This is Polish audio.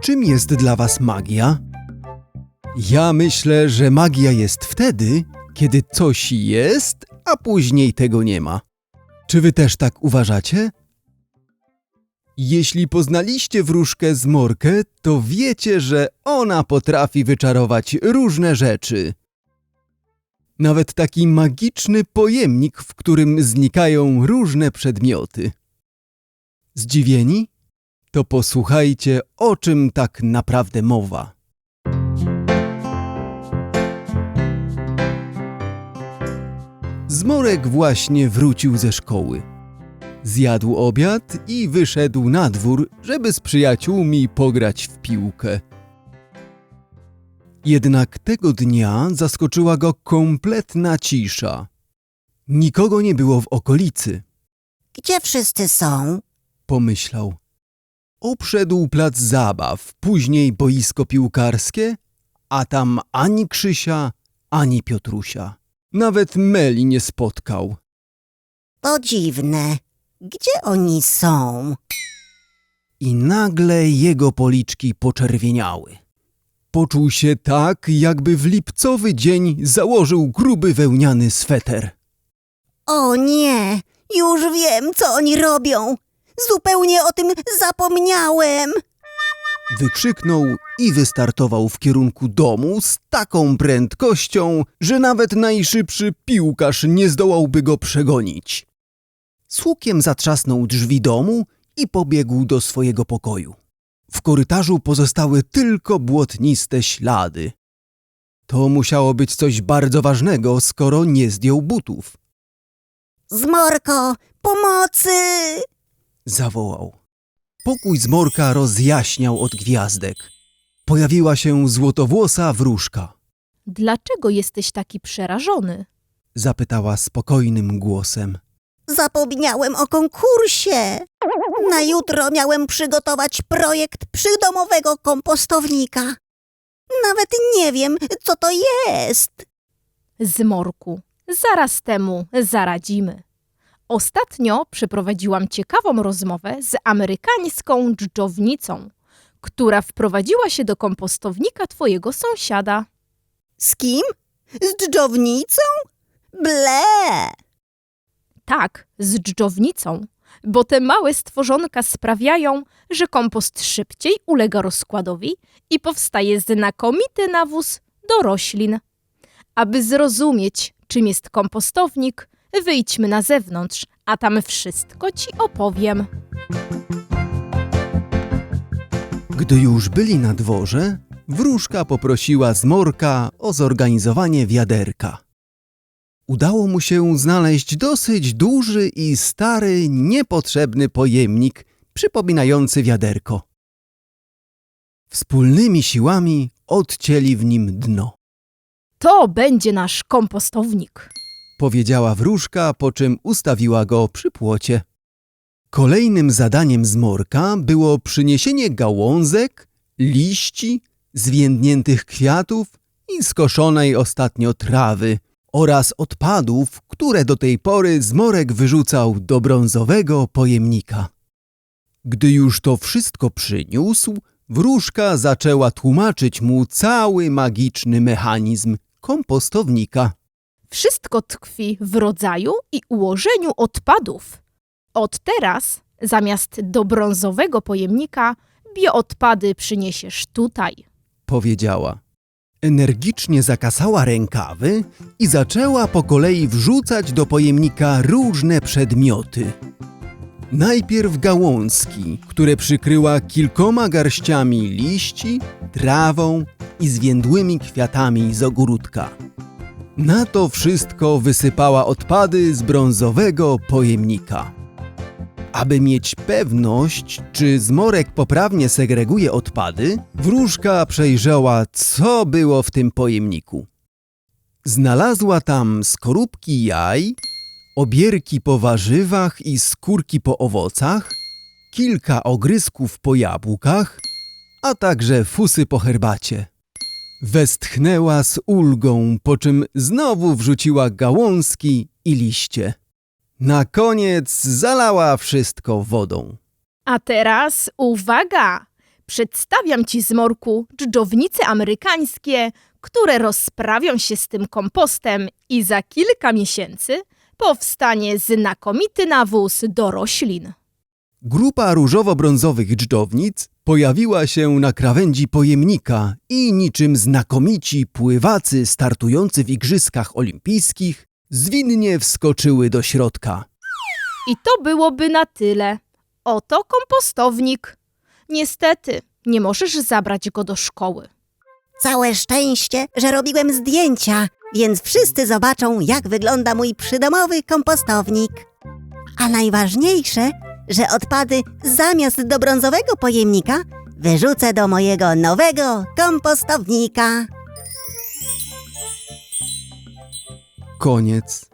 Czym jest dla Was magia? Ja myślę, że magia jest wtedy, kiedy coś jest, a później tego nie ma. Czy Wy też tak uważacie? Jeśli poznaliście wróżkę Zmorkę, to wiecie, że ona potrafi wyczarować różne rzeczy. Nawet taki magiczny pojemnik, w którym znikają różne przedmioty. Zdziwieni? To posłuchajcie, o czym tak naprawdę mowa. Zmorek właśnie wrócił ze szkoły. Zjadł obiad i wyszedł na dwór, żeby z przyjaciółmi pograć w piłkę. Jednak tego dnia zaskoczyła go kompletna cisza. Nikogo nie było w okolicy, Gdzie wszyscy są? pomyślał. Obszedł plac zabaw, później boisko piłkarskie, a tam ani Krzysia, ani Piotrusia. Nawet Meli nie spotkał. To dziwne. Gdzie oni są? I nagle jego policzki poczerwieniały. Poczuł się tak, jakby w lipcowy dzień założył gruby wełniany sweter. O nie, już wiem, co oni robią. Zupełnie o tym zapomniałem. Wykrzyknął i wystartował w kierunku domu z taką prędkością, że nawet najszybszy piłkarz nie zdołałby go przegonić. Z hukiem zatrzasnął drzwi domu i pobiegł do swojego pokoju. W korytarzu pozostały tylko błotniste ślady. To musiało być coś bardzo ważnego, skoro nie zdjął butów. Zmorko, pomocy! zawołał. Pokój zmorka rozjaśniał od gwiazdek. Pojawiła się złotowłosa wróżka. Dlaczego jesteś taki przerażony? Zapytała spokojnym głosem. Zapomniałem o konkursie. Na jutro miałem przygotować projekt przydomowego kompostownika. Nawet nie wiem, co to jest. Zmorku, zaraz temu zaradzimy. Ostatnio przeprowadziłam ciekawą rozmowę z amerykańską dżdżownicą, która wprowadziła się do kompostownika twojego sąsiada. Z kim? Z dżdżownicą? Ble! Tak, z dżdżownicą, bo te małe stworzonka sprawiają, że kompost szybciej ulega rozkładowi i powstaje znakomity nawóz do roślin. Aby zrozumieć, czym jest kompostownik, wyjdźmy na zewnątrz, a tam wszystko ci opowiem. Gdy już byli na dworze, wróżka poprosiła zmorka o zorganizowanie wiaderka. Udało mu się znaleźć dosyć duży i stary, niepotrzebny pojemnik przypominający wiaderko. Wspólnymi siłami odcięli w nim dno. To będzie nasz kompostownik. powiedziała wróżka, po czym ustawiła go przy płocie. Kolejnym zadaniem zmorka było przyniesienie gałązek, liści, zwiędniętych kwiatów i skoszonej ostatnio trawy oraz odpadów, które do tej pory zmorek wyrzucał do brązowego pojemnika. Gdy już to wszystko przyniósł, wróżka zaczęła tłumaczyć mu cały magiczny mechanizm kompostownika. Wszystko tkwi w rodzaju i ułożeniu odpadów. Od teraz, zamiast do brązowego pojemnika, bioodpady przyniesiesz tutaj. powiedziała. Energicznie zakasała rękawy i zaczęła po kolei wrzucać do pojemnika różne przedmioty. Najpierw gałązki, które przykryła kilkoma garściami liści, trawą i zwiędłymi kwiatami z ogródka. Na to wszystko wysypała odpady z brązowego pojemnika. Aby mieć pewność, czy zmorek poprawnie segreguje odpady, wróżka przejrzała, co było w tym pojemniku. Znalazła tam skorupki jaj, obierki po warzywach i skórki po owocach, kilka ogrysków po jabłkach, a także fusy po herbacie. Westchnęła z ulgą, po czym znowu wrzuciła gałązki i liście. Na koniec zalała wszystko wodą. A teraz uwaga! Przedstawiam ci zmorku dżdżownice amerykańskie, które rozprawią się z tym kompostem i za kilka miesięcy powstanie znakomity nawóz do roślin. Grupa różowo-brązowych dżdżownic pojawiła się na krawędzi pojemnika i niczym znakomici pływacy startujący w igrzyskach olimpijskich zwinnie wskoczyły do środka. I to byłoby na tyle. Oto kompostownik. Niestety, nie możesz zabrać go do szkoły. Całe szczęście, że robiłem zdjęcia, więc wszyscy zobaczą, jak wygląda mój przydomowy kompostownik. A najważniejsze, że odpady zamiast do brązowego pojemnika wyrzucę do mojego nowego kompostownika. Koniec.